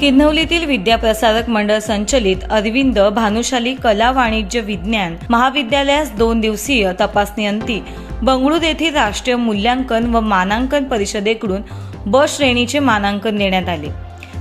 किन्नवलीतील विद्याप्रसारक मंडळ संचलित अरविंद भानुशाली कला वाणिज्य विज्ञान महाविद्यालयास दोन दिवसीय तपासणी अंती. बंगळूर येथील राष्ट्रीय मूल्यांकन व मानांकन परिषदेकडून ब श्रेणीचे मानांकन देण्यात आले.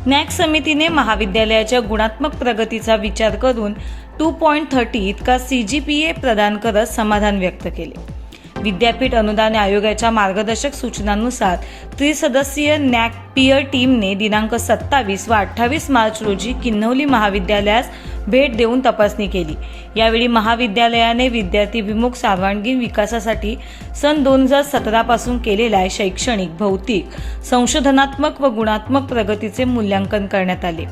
नॅक समितीने महाविद्यालयाच्या गुणात्मक प्रगतीचा विचार करून टू पॉईंट थर्टी इतका सी जी पी ए प्रदान करत समाधान व्यक्त केले. विद्यापीठ अनुदान आयोगाच्या मार्गदर्शक सूचनांनुसार त्रिसदस्यीय नॅक पियर टीमने दिनांक सत्तावीस व अठ्ठावीस मार्च रोजी किन्हवली महाविद्यालयास भेट देऊन तपासणी केली. यावेळी महाविद्यालयाने विद्यार्थीभिमुख सर्वांगीण विकासासाठी सन दोन हजार सतरापासून केलेल्या शैक्षणिक भौतिक संशोधनात्मक व गुणात्मक प्रगतीचे मूल्यांकन करण्यात आले.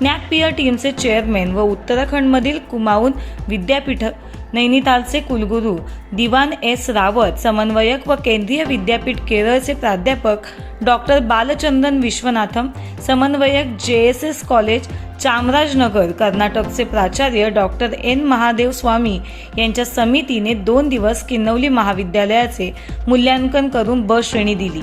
नॅक पियर टीमचे चेअरमॅन व उत्तराखंडमधील कुमाऊन विद्यापीठ नैनितालचे कुलगुरू दिवान एस रावत समन्वयक व केंद्रीय विद्यापीठ केरळचे प्राध्यापक डॉक्टर बालचंदन विश्वनाथम समन्वयक जे एस एस कॉलेज चामराजनगर कर्नाटकचे प्राचार्य डॉक्टर एन. महादेव स्वामी यांच्या समितीने दोन दिवस किन्नवली महाविद्यालयाचे मूल्यांकन करून ब श्रेणी दिली.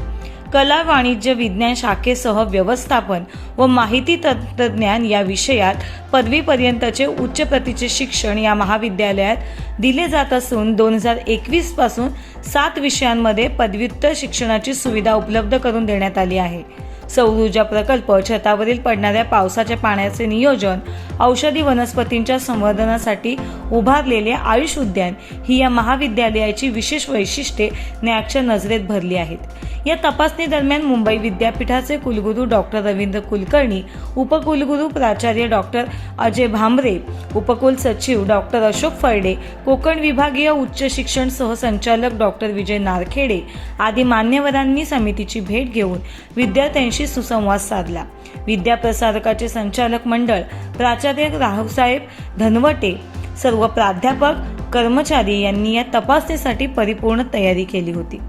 कला वाणिज्य विज्ञान शाखेसह व्यवस्थापन व माहिती तंत्रज्ञान या विषयात पदवीपर्यंतचे उच्च प्रतीचे शिक्षण या महाविद्यालयात दिले जात असून दोन हजार एकवीसपासून सात विषयांमध्ये पदव्युत्तर शिक्षणाची सुविधा उपलब्ध करून देण्यात आली आहे. सौरऊर्जा प्रकल्प छतावरील पडणाऱ्या पावसाच्या पाण्याचे नियोजन औषधी वनस्पतींच्या संवर्धनासाठी उभारलेले आयुष उद्यान ही या महाविद्यालयाची विशेष वैशिष्ट्ये नॅकच्या नजरेत भरली आहेत. या तपासणी दरम्यान मुंबई विद्यापीठाचे कुलगुरू डॉक्टर रवींद्र कुलकर्णी उपकुलगुरू प्राचार्य डॉक्टर अजय भांबरे उपकुल सचिव डॉक्टर अशोक फर्डे कोकण विभागीय उच्च शिक्षण सहसंचालक डॉक्टर विजय नारखेडे आदी मान्यवरांनी समितीची भेट घेऊन विद्यार्थ्यांशी सुसंवाद साधला. विद्याप्रसारकाचे संचालक मंडळ प्राचार्य राहुसाहेब धनवटे सर्व प्राध्यापक कर्मचारी यांनी या तपासणीसाठी परिपूर्ण तयारी केली होती.